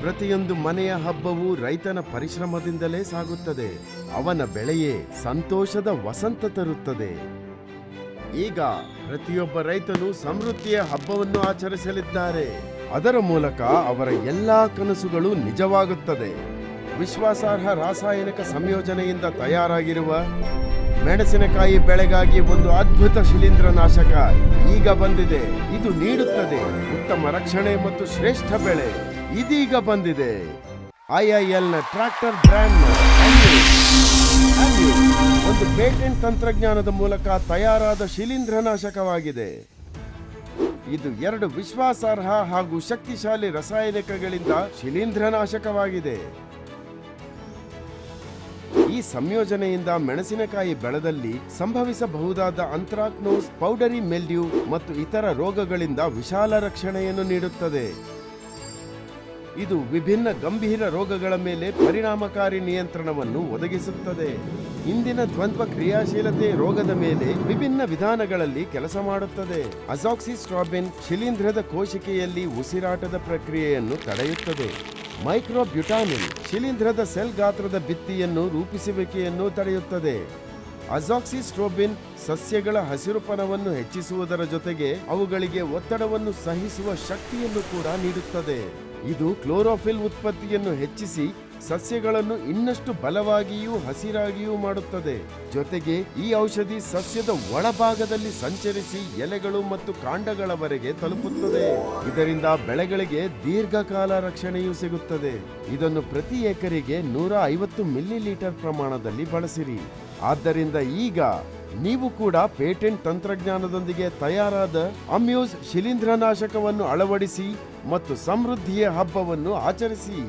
ಪ್ರತಿಯೊಂದು ಮನೆಯ ಹಬ್ಬವು ರೈತನ ಪರಿಶ್ರಮದಿಂದಲೇ ಸಾಗುತ್ತದೆ. ಅವನ ಬೆಳೆಯೇ ಸಂತೋಷದ ವಸಂತ ತರುತ್ತದೆ. ಈಗ ಪ್ರತಿಯೊಬ್ಬ ರೈತನು ಸಮೃದ್ಧಿಯ ಹಬ್ಬವನ್ನು ಆಚರಿಸಲಿದ್ದಾರೆ. ಅದರ ಮೂಲಕ ಅವರ ಎಲ್ಲಾ ಕನಸುಗಳು ನಿಜವಾಗುತ್ತದೆ. ವಿಶ್ವಾಸಾರ್ಹ ರಾಸಾಯನಿಕ ಸಂಯೋಜನೆಯಿಂದ ತಯಾರಾಗಿರುವ ಮೆಣಸಿನಕಾಯಿ ಬೆಳೆಗಾಗಿ ಒಂದು ಅದ್ಭುತ ಶಿಲೀಂಧ್ರನಾಶಕ ಈಗ ಬಂದಿದೆ. ಇದು ನೀಡುತ್ತದೆ. ಉತ್ತಮ ರಕ್ಷಣೆ ಮತ್ತು ಶ್ರೇಷ್ಠ ಬೆಳೆ ಇದೀಗ ಬಂದಿದೆ. ಐಐಎಲ್ನ ಟ್ರಾಕ್ಟರ್ ಬ್ರ್ಯಾಂಡ್ ಒಂದು ಪೇಟೆಂಟ್ ತಂತ್ರಜ್ಞಾನದ ಮೂಲಕ ತಯಾರಾದ ಶಿಲೀಂಧ್ರನಾಶಕವಾಗಿದೆ ಇದು ಎರಡು ವಿಶ್ವಾಸಾರ್ಹ ಹಾಗೂ ಶಕ್ತಿಶಾಲಿ ರಾಸಾಯನಿಕಗಳಿಂದ ಶಿಲೀಂಧ್ರನಾಶಕವಾಗಿದೆ ಈ ಸಂಯೋಜನೆಯಿಂದ ಮೆಣಸಿನಕಾಯಿ ಬೆಳೆದಲ್ಲಿ ಸಂಭವಿಸಬಹುದಾದ ಅಂತ್ರಾಕ್ನೋಸ್, ಪೌಡರಿ ಮೆಲ್ಡ್ಯೂ ಮತ್ತು ಇತರ ರೋಗಗಳಿಂದ ವಿಶಾಲ ರಕ್ಷಣೆಯನ್ನು ನೀಡುತ್ತದೆ. ಇದು ವಿಭಿನ್ನ ಗಂಭೀರ ರೋಗಗಳ ಮೇಲೆ ಪರಿಣಾಮಕಾರಿ ನಿಯಂತ್ರಣವನ್ನು ಒದಗಿಸುತ್ತದೆ. ಇಂದಿನ ದ್ವಂದ್ವ ಕ್ರಿಯಾಶೀಲತೆ ರೋಗದ ಮೇಲೆ ವಿಭಿನ್ನ ವಿಧಾನಗಳಲ್ಲಿ ಕೆಲಸ ಮಾಡುತ್ತದೆ. ಅಜಾಕ್ಸಿಸ್ಟ್ರಾಬಿನ್ ಶಿಲೀಂಧ್ರದ ಕೋಶಿಕೆಯಲ್ಲಿ ಉಸಿರಾಟದ ಪ್ರಕ್ರಿಯೆಯನ್ನು ತಡೆಯುತ್ತದೆ. ಮೈಕ್ರೋಬ್ಯುಟಾನಿನ್ ಶಿಲೀಂಧ್ರದ ಸೆಲ್ ಗಾತ್ರದ ಭಿತ್ತಿಯನ್ನು ರೂಪಿಸುವಿಕೆಯನ್ನು ತಡೆಯುತ್ತದೆ. ಅಜಾಕ್ಸಿಸ್ಟ್ರೋಬಿನ್ ಸಸ್ಯಗಳ ಹಸಿರುಪನವನ್ನು ಹೆಚ್ಚಿಸುವುದರ ಜೊತೆಗೆ ಅವುಗಳಿಗೆ ಒತ್ತಡವನ್ನು ಸಹಿಸುವ ಶಕ್ತಿಯನ್ನು ಕೂಡ ನೀಡುತ್ತದೆ. ಇದು ಕ್ಲೋರೋಫಿಲ್ ಉತ್ಪತ್ತಿಯನ್ನು ಹೆಚ್ಚಿಸಿ ಸಸ್ಯಗಳನ್ನು ಇನ್ನಷ್ಟು ಬಲವಾಗಿಯೂ ಹಸಿರಾಗಿಯೂ ಮಾಡುತ್ತದೆ. ಜೊತೆಗೆ ಈ ಔಷಧಿ ಸಸ್ಯದ ಒಳಭಾಗದಲ್ಲಿ ಸಂಚರಿಸಿ ಎಲೆಗಳು ಮತ್ತು ಕಾಂಡಗಳವರೆಗೆ ತಲುಪುತ್ತದೆ. ಇದರಿಂದ ಬೆಳೆಗಳಿಗೆ ದೀರ್ಘಕಾಲ ರಕ್ಷಣೆಯೂ ಸಿಗುತ್ತದೆ. ಇದನ್ನು ಪ್ರತಿ ಎಕರೆಗೆ ನೂರ ಐವತ್ತು ಮಿಲಿ ಲೀಟರ್ ಪ್ರಮಾಣದಲ್ಲಿ ಬಳಸಿರಿ. ಆದ್ದರಿಂದ ಈಗ ನೀವು ಕೂಡ ಪೇಟೆಂಟ್ ತಂತ್ರಜ್ಞಾನದೊಂದಿಗೆ ತಯಾರಾದ ಅಮ್ಯೂಸ್ ಶಿಲೀಂಧ್ರನಾಶಕವನ್ನು ಅಳವಡಿಸಿ ಮತ್ತು ಸಮೃದ್ಧಿಯ ಹಬ್ಬವನ್ನು ಆಚರಿಸಿ.